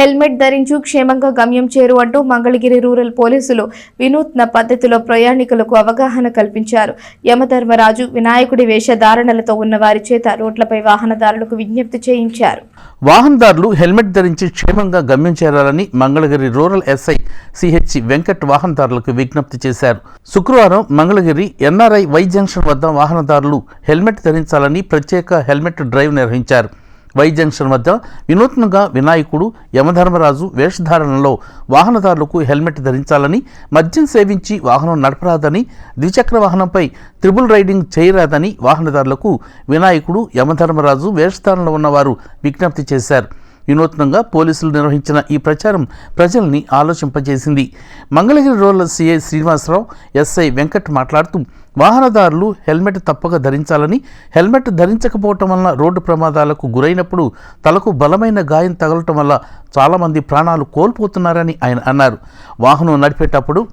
Helmet ధరించు క్షేమంగా గమ్యం చేరు అంటూ మంగళగిరి రూరల్ పోలీసులు వినూత్న పద్ధతిలో ప్రయాణికులకు అవగాహన కల్పించారు. యమధర్మరాజు వినాయకుడి వేషధారణలతో ఉన్న వారి చేత రోడ్లపై వాహనదారులకు విజ్ఞప్తి చేయించారు. వాహనదారులు హెల్మెట్ ధరించి క్షేమంగా గమ్యం చేరాలని Mangalagiri rural SI CH Venkat వాహనదారులకు విజ్ఞప్తి చేశారు. శుక్రవారం మంగళగిరి ఎన్ఆర్ఐ వై జంక్షన్ వద్ద వాహనదారులు హెల్మెట్ ధరించాలని ప్రత్యేక హెల్మెట్ డ్రైవ్ నిర్వహించారు. వై జంక్షన్ వద్ద వినూత్నంగా వినాయకుడు యమధర్మరాజు వేషధారణలో వాహనదారులకు హెల్మెట్ ధరించాలని మద్యం సేవించి వాహనం నడపరాదని ద్విచక్ర వాహనంపై త్రిబుల్ రైడింగ్ చేయరాదని వాహనదారులకు వినాయకుడు యమధర్మరాజు వేషధారణలో ఉన్నవారు విజ్ఞప్తి చేశారు. వినూత్నంగా పోలీసులు నిర్వహించిన ఈ ప్రచారం ప్రజల్ని ఆలోచింపజేసింది. మంగళగిరి రోడ్ల సిఐ శ్రీనివాసరావు ఎస్ఐ వెంకట్ మాట్లాడుతూ వాహనదారులు హెల్మెట్ తప్పక ధరించాలని హెల్మెట్ ధరించకపోవటం వలన రోడ్డు ప్రమాదాలకు గురైనప్పుడు తలకు బలమైన గాయం తగలటం వల్ల చాలామంది ప్రాణాలు కోల్పోతున్నారని ఆయన అన్నారు. వాహనం నడిపేటప్పుడు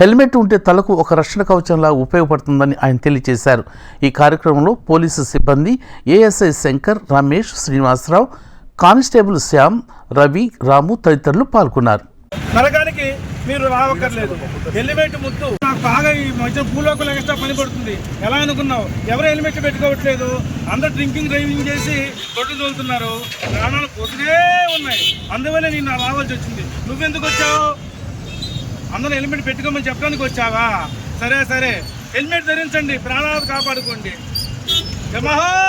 హెల్మెట్ ఉంటే తలకు ఒక రక్షణ కవచంలా ఉపయోగపడుతుందని ఆయన తెలియజేశారు. ఈ కార్యక్రమంలో పోలీసు సిబ్బంది ఏఎస్ఐ శంకర్ రమేష్ శ్రీనివాసరావు కానిస్టేబుల్ శ్యామ్ రవి రాము తదితరులు పాల్గొన్నారు. నరకానికి మీరు రావక్కర్లేదు. హెల్మెట్ ముద్దు. నాకు బాగా ఈ మధ్య పూలోకి ఎక్స్ట్రా పని పడుతుంది. ఎలా అనుకున్నావు? ఎవరు హెల్మెట్ పెట్టుకోవట్లేదు? అందరు డ్రింకింగ్ డ్రైవింగ్ చేసి రోడ్లు తోలుతున్నారు. ప్రాణాలు పోతూనే ఉన్నాయి. అందువల్ల నేను రావాల్సి వచ్చింది. నువ్వెందుకు వచ్చావు? అందరూ హెల్మెట్ పెట్టుకోమని చెప్పడానికి వచ్చావా? సరే సరే. హెల్మెట్ ధరించండి. ప్రాణాలు కాపాడుకోండి. యమహో